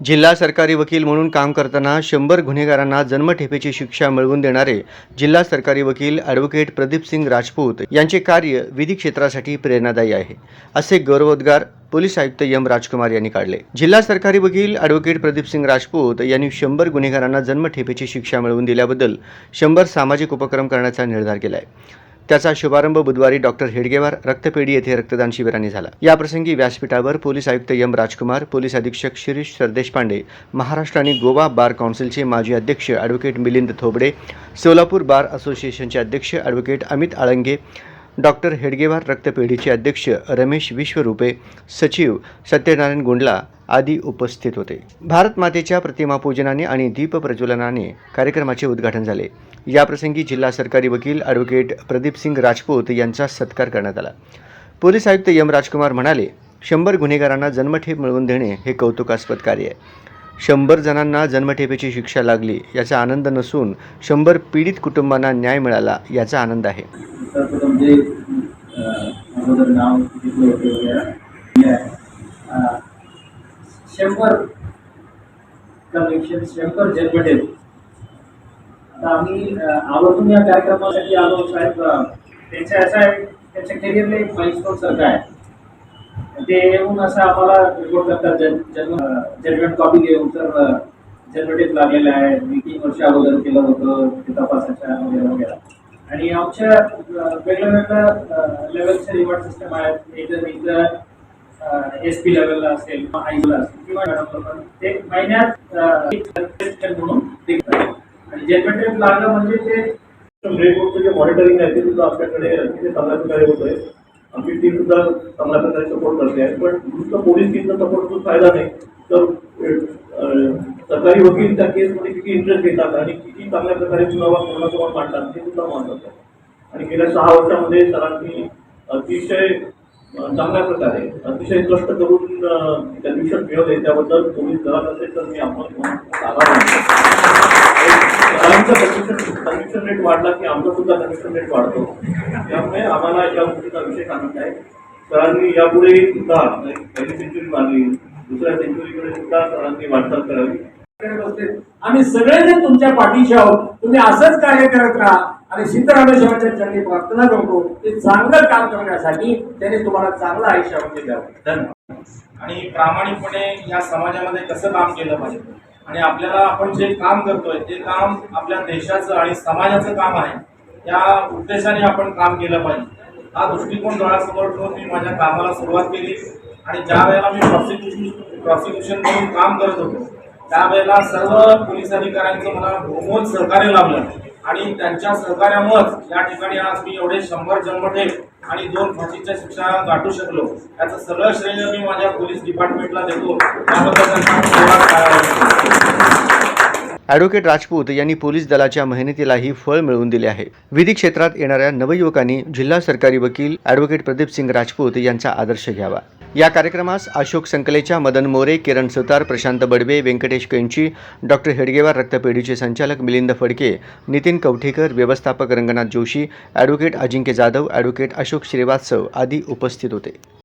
जिल्हा सरकारी वकील म्हणून काम करताना शंभर गुन्हेगारांना जन्मठेपेची शिक्षा मिळवून देणारे जिल्हा सरकारी वकील ॲडव्होकेट प्रदीपसिंग राजपूत यांचे कार्य विधी क्षेत्रासाठी प्रेरणादायी आहे असे गौरवोद्गार पोलीस आयुक्त एम राजकुमार यांनी काढले. जिल्हा सरकारी वकील ॲडव्होकेट प्रदीपसिंग राजपूत यांनी शंभर गुन्हेगारांना जन्मठेपेची शिक्षा मिळवून दिल्याबद्दल शंभर सामाजिक उपक्रम करण्याचा निर्धार केला आहे त्याचा शुभारंभ बुधवारी डॉक्टर हेडगेवार रक्तपेढी येथे रक्तदान शिबिराने झाला. याप्रसंगी व्यासपीठावर पोलीस आयुक्त एम राजकुमार पोलीस अधीक्षक शिरीष सरदेश पांडे महाराष्ट्र आणि गोवा बार काउन्सिलचे माजी अध्यक्ष ॲडव्होकेट मिलिंद थोबडे सोलापूर बार असोसिएशनचे अध्यक्ष ॲडव्होकेट अमित आळंगे डॉक्टर हेडगेवार रक्तपेढीचे अध्यक्ष रमेश विश्वरूपे सचिव सत्यनारायण गुंडला आदी उपस्थित होते. भारत मातेच्या प्रतिमापूजनाने आणि दीप प्रज्वलनाने कार्यक्रमाचे उद्घाटन झाले. याप्रसंगी जिल्हा सरकारी वकील ॲडव्होकेट प्रदीपसिंग राजपूत यांचा सत्कार करण्यात आला. पोलीस आयुक्त यम राजकुमार म्हणाले शंभर गुन्हेगारांना जन्मठेप मिळवून देणे हे कौतुकास्पद कार्य आहे. शंभर जणांना जन्मठेपेची शिक्षा लागली याचा आनंद नसून शंभर पीडित कुटुंबांना न्याय मिळाला याचा आनंद आहे. म्हणजे अगोदर नाव घेतलं होतं. वगैरे आहे. शंभर कनेक्शन शंभर जन्मठेप आता आम्ही आवर्जून या कार्यक्रमासाठी आलो साहेब. त्यांच्या असं आहे त्यांच्या करिअरला एक माइलस्टोन सारखं आहे. ते येऊन असं आम्हाला रिपोर्ट करतात. जन जन्म जजमेंट कॉपी घेऊन तर अ, लागलेलं लागलेला आहे. मी तीन वर्ष अगोदर केलं होतं. ते तपासाच्या वगैरे वगैरे. आणि आमच्या वेगळ्या वेगळ्या लेवलच्या रिवॉर्ड सिस्टम आहेत. एकदा एकदा एस पी लेवलला असेल हायला असेल किंवा ते महिन्यात म्हणून देतात आणि जजमेंट लागलं म्हणजे ते म्हणजे रेटवरचं जे मॉनिटरिंग आहे ते सुद्धा आपल्याकडे अतिशय चांगल्या प्रकारे होत आहे आमची टीम सुद्धा चांगल्या प्रकारे सपोर्ट करते. आहे पण नुसतं पोलीस टीमचा सपोर्ट फायदा नाही. तर सरकारी वकील त्या केसमध्ये किती इंटरेस्ट घेतात आणि किती चांगल्या प्रकारे पुरावा कोणासमोर मांडतात ते सुद्धा महत्वाचं आहे. आणि गेल्या सहा वर्षामध्ये सरांनी अतिशय चांगल्या प्रकारे अतिशय कष्ट करून अं, मिळवले. त्याबद्दल पोलीस दलात असेल तर मी आपण सरांचं मानतो. सरांचा रेट वाढला की आमचा सुद्धा कमिशन रेट वाढतो. त्यामुळे आम्हाला या गोष्टीचा विशेष आनंद आहे. सरांनी यापुढे सुद्धा पहिली सेंचुरी मारली दुसऱ्या सेंचुरीकडे सुद्धा सरांनी वाटचाल करावी. आम्ही सगळेजण तुमच्या पाठीशी आहोत. तुम्ही असंच कार्य करत राहा. आणि सिद्धरामेश्वराच्या चरणी प्रार्थना करतो. ते चांगलं काम करण्यासाठी त्यांनी तुम्हाला चांगलं आयुष्यामध्ये द्यावं धन्यवाद. आणि प्रामाणिकपणे या समाजामध्ये कसं काम केलं पाहिजे? आणि आपल्याला आपण जे काम करतोय ते काम आपल्या देशाचं आणि समाजाचं काम आहे. या उद्देशाने आपण काम केलं पाहिजे. हा दृष्टिकोन डोळ्यासमोर ठेवून मी माझ्या कामाला सुरुवात केली. आणि ज्या वेळेला मी प्रॉसिक्युशन प्रॉसिक्युशन म्हणून काम करत होतो त्यावेळेला सर्व पोलीस अधिकाऱ्यांचं मला बहुमोल सहकार्य लाभलं. आणि त्यांच्या सहकार्यामुळेच या ठिकाणी आज मी एवढे शंभर जन्मठेप आणि दोन फाशीच्या शिक्षा गाठू शकलो. त्याचं सगळं श्रेय मी माझ्या पोलीस डिपार्टमेंटला देतो. त्याबद्दल ॲडव्होकेट राजपूत यांनी पोलीस दलाच्या मेहनतीलाही फळ मिळवून दिले आहे. विधी क्षेत्रात येणाऱ्या नवयुवकांनी जिल्हा सरकारी वकील ॲडव्होकेट प्रदीपसिंग राजपूत यांचा आदर्श घ्यावा. या कार्यक्रमास अशोक संकलेच्या मदन मोरे किरण सुतार प्रशांत बडवे व्यंकटेश कैंची डॉक्टर हेडगेवार रक्तपेढीचे संचालक मिलिंद फडके नितीन कवठेकर व्यवस्थापक रंगनाथ जोशी ॲडव्होकेट अजिंक्य जाधव ॲडव्होकेट अशोक श्रीवास्तव आदी उपस्थित होते.